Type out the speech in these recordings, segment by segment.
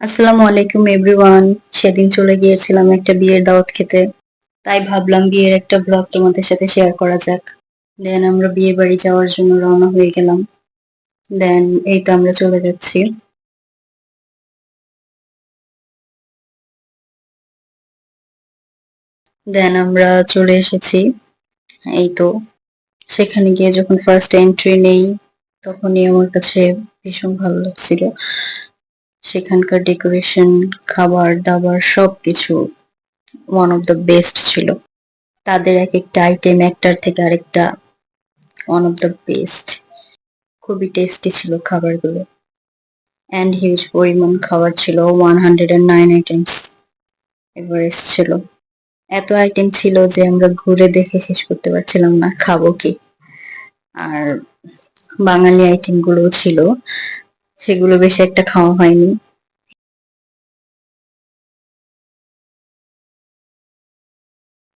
আসসালামু আলাইকুম এভরিওয়ান সেদিন চলে গিয়েছিলাম একটা বিয়ের দাওয়াত খেতে। তাই ভাবলাম বিয়ের একটা ব্লগ তোমাদের সাথে শেয়ার করা যাক। দেন আমরা বিয়ে বাড়ি যাওয়ার জন্য রওনা হয়ে গেলাম। দেন এই তো আমরা চলে যাচ্ছি। দেন আমরা চলে এসেছি। এই তো। সেখানে গিয়ে যখন ফার্স্ট এন্ট্রি নেই, তখনই আমার কাছে ভীষণ ভালো লাগছিল। সেখানকার ডেকোরেশন খাবার, দাবার, সবকিছু ওয়ান অফ দ্য বেস্ট ছিল। তাদের এক একটা আইটেম একটার থেকে আরেকটা ওয়ান অফ দ্য বেস্ট খুবই টেস্টি ছিল খাবারগুলো। অ্যান্ড হিউজ পরিমাণ খাবার ছিল one hundred and nine items Everest ছিল। এত আইটেম ছিল যে আমরা ঘুরে দেখে শেষ করতে পারছিলাম না, খাব কি? আর বাঙালি আইটেম গুলোও ছিল। সেগুলো বেশি একটা খাওয়া হয়নি।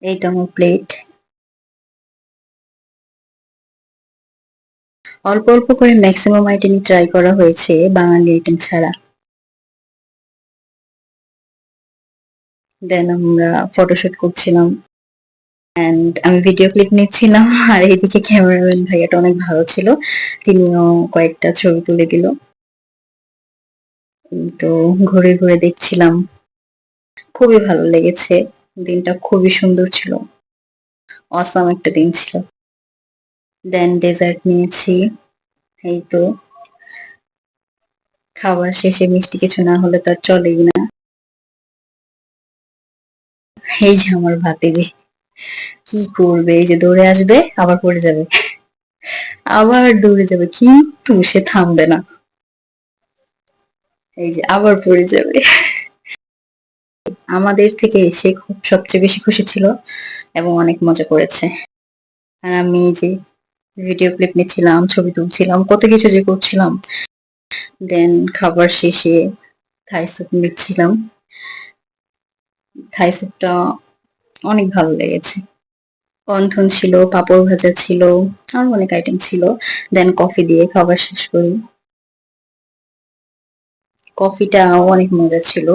এইটা আমার প্লেট অল্প অল্প করে ম্যাক্সিমাম আইটেমই ট্রাই করা হয়েছে বাঙালি আইটেম ছাড়া। দেন আমরা ফটোশুট করছিলাম। অ্যান্ড আমি ভিডিও ক্লিপ নিচ্ছিলাম, আর এইদিকে ক্যামেরাম্যান ভাইয়াটা অনেক ভালো ছিল। তিনিও কয়েকটা ছবি তুলে দিল। তো ঘুরে ঘুরে দেখছিলাম। খুবই ভালো লেগেছে। দিনটা খুবই সুন্দর ছিল। অসাম একটা দিন ছিল। দেন ডেজার্ট নিয়েছি। এই তো। খাবার শেষে মিষ্টি কিছু না হলে তো আর চলেই না। এই যে আমার ভাতিজি। কি করবে? এই যে দৌড়ে আসবে, আবার পড়ে যাবে। আবার দৌড়ে যাবে। কিন্তু সে থামবে না। এই যে আবার পড়ে যাবে। আমাদের থেকে সে খুব সবচেয়ে বেশি খুশি ছিল এবং অনেক মজা করেছে। আর আমি যে ভিডিও ক্লিপ নিচ্ছিলাম, ছবি তুলছিলাম, কত কিছু যে করছিলাম। দেন খাবার শেষে থাই স্যুপ নিচ্ছিলাম। থাই স্যুপটা অনেক ভালো লেগেছে। অন্থন ছিল, পাপড় ভাজা ছিল, আর অনেক আইটেম ছিল। দেন কফি দিয়ে খাবার শেষ করি। কফিটা অনেক মজা ছিল।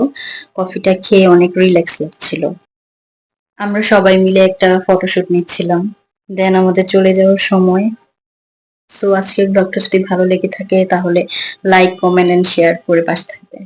কফিটা খেয়ে অনেক রিল্যাক্স লাগছিল। আমরা সবাই মিলে একটা ফটোশুট নিচ্ছিলাম। দেন আমাদের চলে যাওয়ার সময়। সো আজকের ব্লগটা যদি ভালো লেগে থাকে তাহলে লাইক কমেন্ট এন্ড শেয়ার করে পাশে থাকবে